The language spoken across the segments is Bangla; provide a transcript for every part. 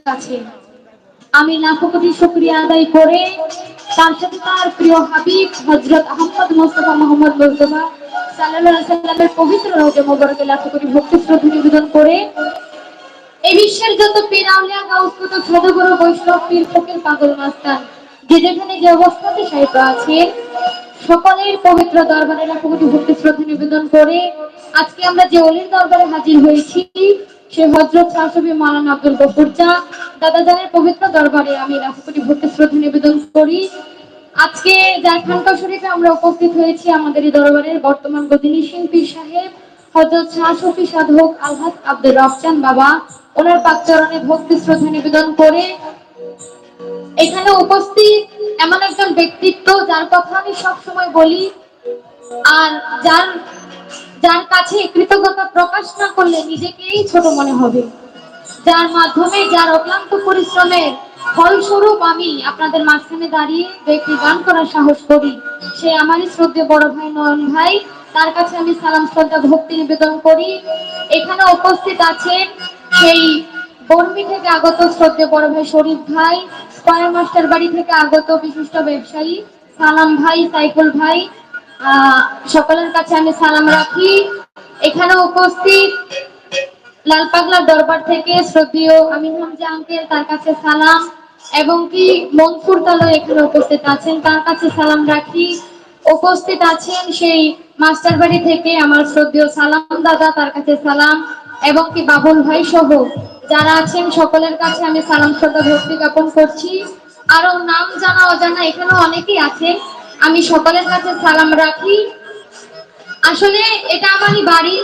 কাছে আমি শুক্রিয়া আদায় করে তার সাথে তার প্রিয় হাবিব হজরত আহমদ মোস্তফা মোহাম্মদ মুস্তফা সাল্লামের পবিত্র রওজা মোবারকে ভক্তি নিবেদন করে এই বিশ্বের যত বৈষ্ণব পীর পাগল, মাস্তান, যে যেখানে যে অবস্থাতে সাহিত্য আছেন সকলের পবিত্র দরবারে লাখো কোটি ভক্তি শ্রদ্ধা নিবেদন করে আজকে আমরা যে অলির দরবারে হাজির হয়েছি সে হজরত শাহসবী মালানা আব্দুল গফুর চা দাদা জানের পবিত্র দরবারে আমি লাখো ভক্তি শ্রদ্ধা নিবেদন করি। আজকে যার খানকা শরীফে আমরা উপস্থিত হয়েছি আমাদের এই দরবারের বর্তমান গদিনী শিল্পী সাহেব, হজরত শাহ সফি সাধক আলহাজ আব্দুল রফচান বাবা, ওনার পাকচরণে ভক্তি শ্রদ্ধা নিবেদন করে। এখানে উপস্থিত এমন একজন ব্যক্তিত্ব যার কথা আমি সব সময় বলি, আর যার যার কাছে কৃতজ্ঞতা প্রকাশ না করলে নিজেকেই ছোট মনে হবে। যার মাধ্যমে, যার অক্লান্ত পরিশ্রমের ফলস্বরূপ আমি আপনাদের মাঝখানে দাঁড়িয়ে একটি গান করার সাহস করি। সে আমারই শ্রদ্ধে বড় ভাই, নয়ন ভাই। তার কাছে আমি সালাম, শ্রদ্ধা, ভক্তি নিবেদন করি। এখানে উপস্থিত আছেন সেই বর্মি থেকে আগত শ্রদ্ধে বড় ভাই শরীফ ভাই, স্কয়ার মাস্টার বাড়ি থেকে আগত বিশিষ্ট ব্যবসায়ী সালাম ভাই, সাইফুল ভাই। সকলের কাছে আমি সালাম রাখি। এখানে উপস্থিত লাল পাগলার দরবার থেকে শ্রদ্ধেয় আমি হামজা আঙ্কেল তার কাছে সালাম। এবং কি মনসুর তালো এখানে উপস্থিত আছেন, তার কাছে সালাম রাখি। উপস্থিত আছেন সেই মাস্টার বাড়ি থেকে আমার শ্রদ্ধেয় সালাম দাদা, তার কাছে সালাম। এবং কি বাবুল ভাই সহ যারা আছেন, সকলের কাছে আমি সালাম, শ্রদ্ধা, ভক্তি জ্ঞাপন করছি। আরও নাম জানা, অজানা এখানে অনেকেই আছেন। আমি সকলের কাছে সালাম রাখি। আসলে এটা আমারই বাড়ি,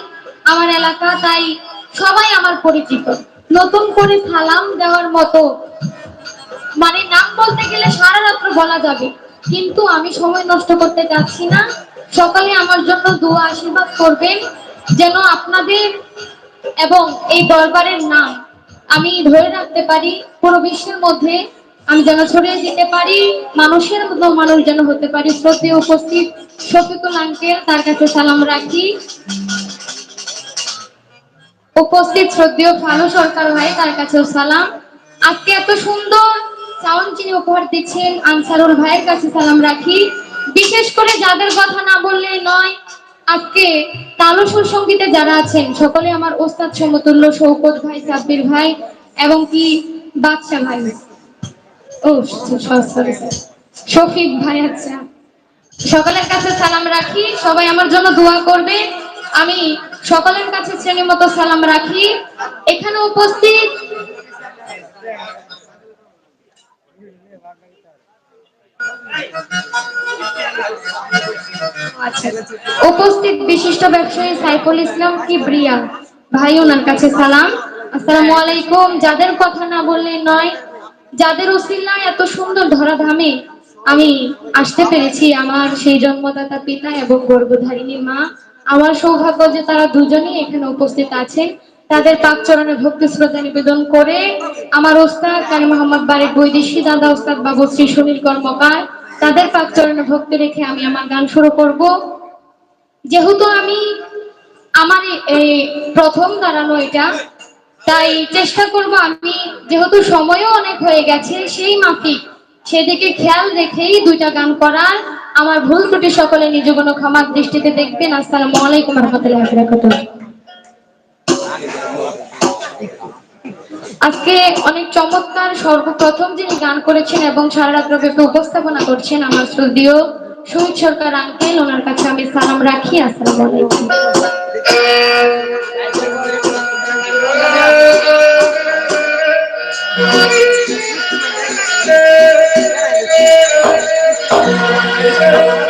আমার এলাকা, তাই সবাই আমার পরিচিত। নতুন করে সালাম দেওয়ার মতো মানে নাম বলতে গেলে সারা রাত্র বলা যাবে। কিন্তু আমি সময় নষ্ট করতে যাচ্ছি না। সকালে আমার জন্য দোয়া, আশীর্বাদ করবেন, যেন আপনাদের এবং এই দরবারের নাম আমি ধরে রাখতে পারি পুরো বিশ্বের মধ্যে। আমি যেন ছড়িয়ে দিতে পারি, মানুষের মতো মানুষ যেন হতে পারি। শ্রদ্ধে উপস্থিত শফিকুল আঙ্কেল, তার কাছে সালাম রাখি। উপস্থিত শ্রদ্ধেয় ফানু সরকার ভাই, তার কাছেও সালাম। আজকে এত সুন্দর সাউন্ড যিনি উপহার দিচ্ছেন, আনসারুল ভাইয়ের কাছে সালাম রাখি। বিশেষ করে যাদের কথা না বললে নয়, আজকে তালসুর সঙ্গীতে যারা আছেন, সকলে আমার ওস্তাদ সমতুল্য শৌকত ভাই, সাব্বির ভাই, এবং কি বাদশা ভাই। ও শফিক ভাই আচ্ছা সকলের কাছে সালাম রাখি। সবাই আমার জন্য দোয়া করবে। আমি সকলের কাছে শ্রেণি মতো সালাম রাখি। এখানে উপস্থিত আচ্ছা উপস্থিত বিশিষ্ট ব্যবসায়ী সাইফুল ইসলাম কিবরিয়া ভাই, ওনার কাছে সালাম। আসসালামু আলাইকুম। যাদের কথা না বললে নয় যাদের উসিল্লায় এত সুন্দর ধরাধামে আমি আসতে পেরেছি আমার সেই জন্মদাতা পিতা এবং গর্ভধারিণী মা। আমার সৌভাগ্য যে তারা দুজনেই এখানে উপস্থিত আছে তাদের পাক চরণে ভক্তি শ্রদ্ধা নিবেদন করে আমার ওস্তাদ কালী মোহাম্মদ বারেক বৈদেশি দাদা ওস্তাদ বাবু শ্রী সুনীল কর্মকার, তাদের পাক চরণে ভক্তি রেখে আমি আমার গান শুরু করব। যেহেতু আমি, আমার এই প্রথম দাঁড়ানো এটা তাই চেষ্টা করব আমি, যেহেতু সময়ও অনেক হয়ে গেছে, সেই মাফিক সেদিকে খেয়াল রেখেই দুইটা গান করার। আমার ভুল ত্রুটি সকলে নিজ কোনো ক্ষমার দৃষ্টিতে দেখবেন। আসসালামু আলাইকুম রহমতুল্লাহ আজকে অনেক চমৎকার, সর্বপ্রথম যিনি গান করেছেন এবং সারা রাত্র ব্যাপী উপস্থাপনা করছেন আমার শ্রদ্ধীয় শহীদ সরকার আঙ্কেল, ওনার কাছে আমি সালাম রাখি। আসসালামু আলাইকুম। দয়াময়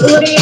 Por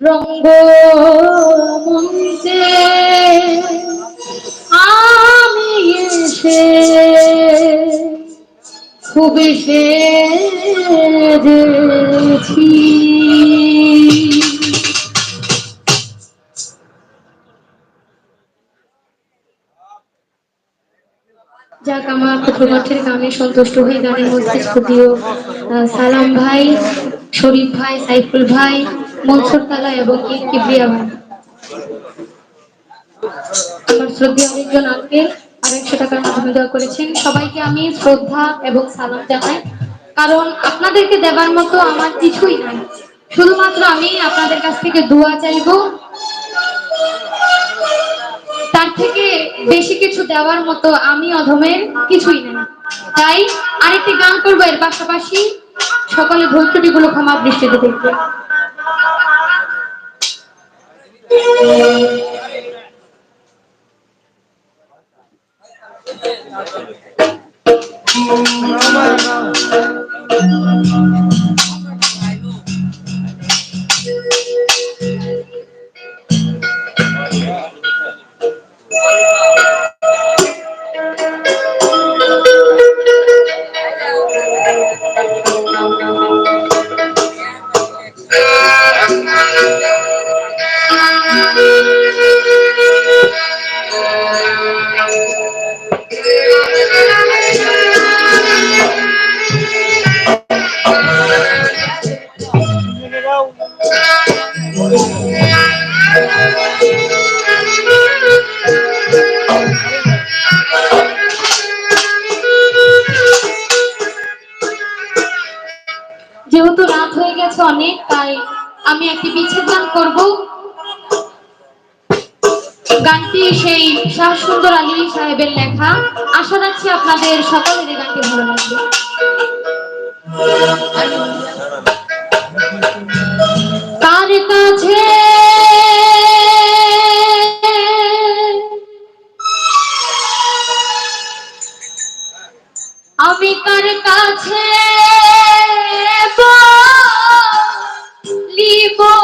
রঙ্গ মঞ্চে আমি এসে সে সেরেছি গানে সন্তুষ্ট হয়ে গানের মস্তিষ্ক দিও সালাম ভাই, শরীফ ভাই, সাইফুল ভাই, মনসুর তালা এবং কিবরিয়া ভাই। আমার আরেকজন টাকার মাধ্যমে দেওয়া করেছেন। সবাইকে আমি শ্রদ্ধা এবং সালাম জানাই। কারণ আপনাদেরকে দেবার মতো আমার কিছুই নাই। শুধুমাত্র আমি আপনাদের কাছ থেকে দোয়া চাইব। তার থেকে বেশি কিছু দেওয়ার মতো আমি অধমের কিছুই নেই। তাই আরেকটি গান করব এর পাশাপাশি সকলে ভুলগুলো ক্ষমা দৃষ্টিতে দেখবে। সেই শাহ সুন্দর আলী সাহেবের লেখা। আশা রাখছি আপনাদের সকলের এই গানটি ভালো লাগবে। কার কাছে আমি কার কাছে লিবো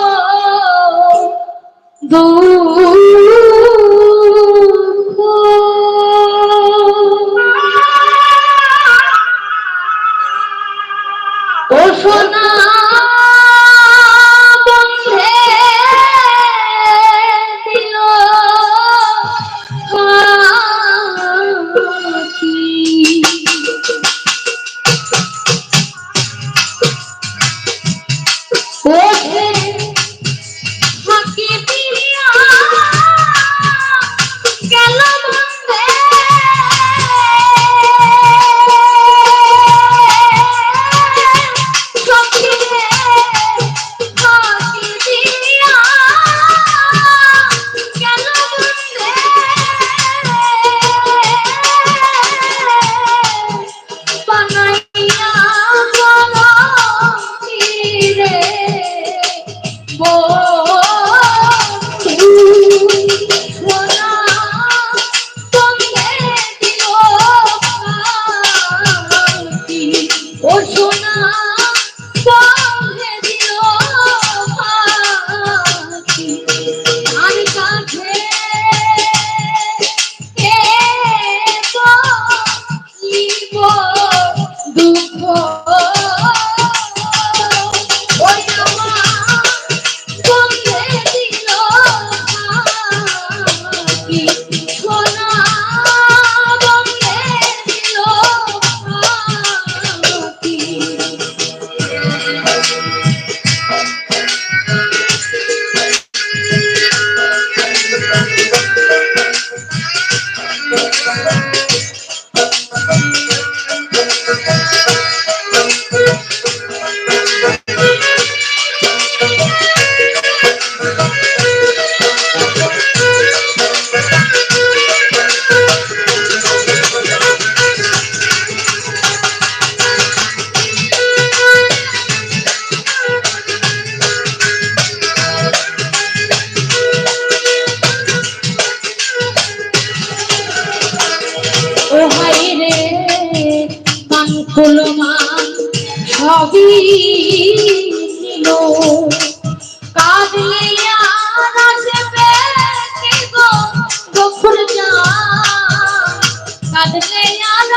কাঁদলে আর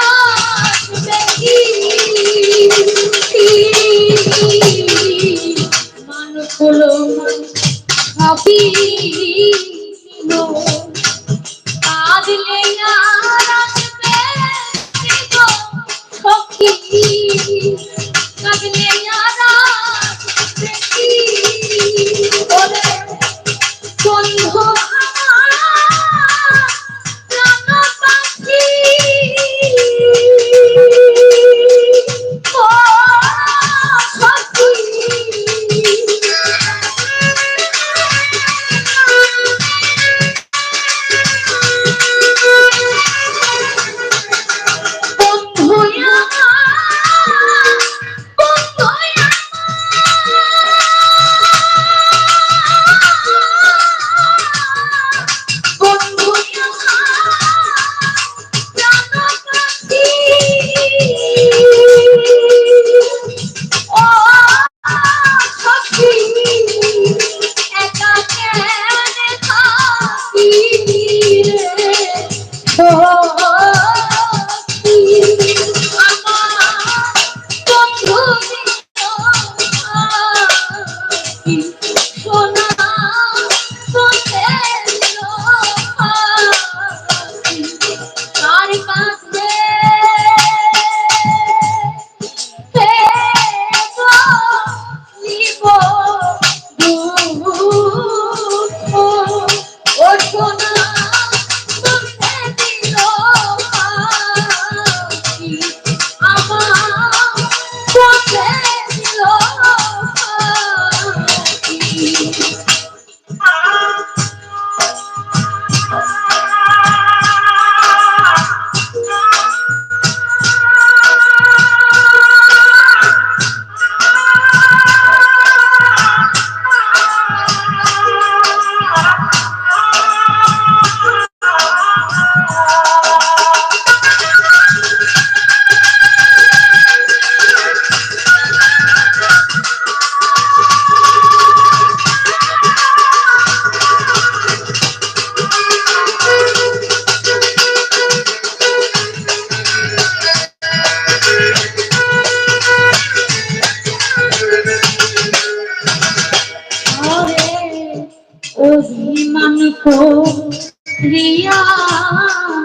মানুষ হলো ভাবি।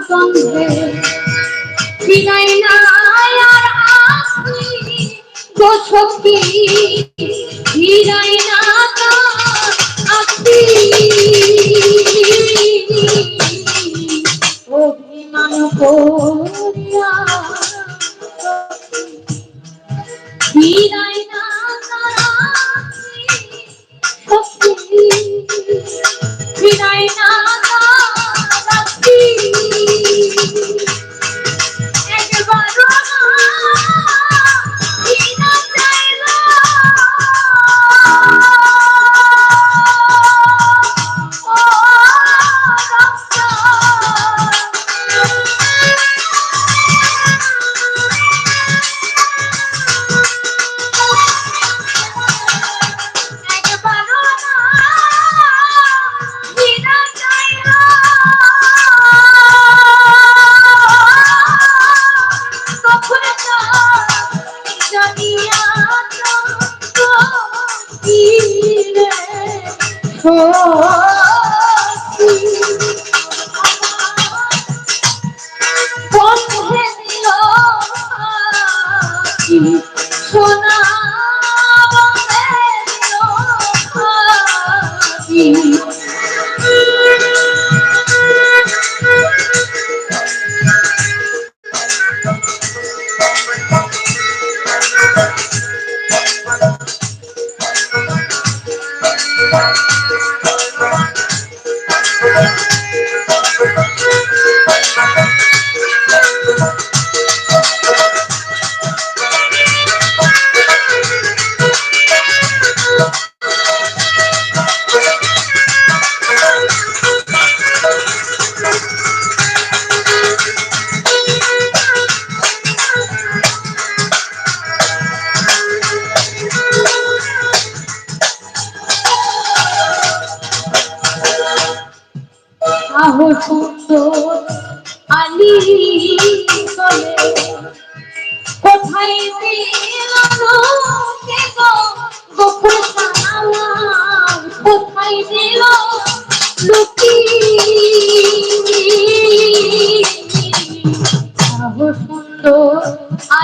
সঙ্গে। বিনয় না আর আসলি গো সখী Thank you.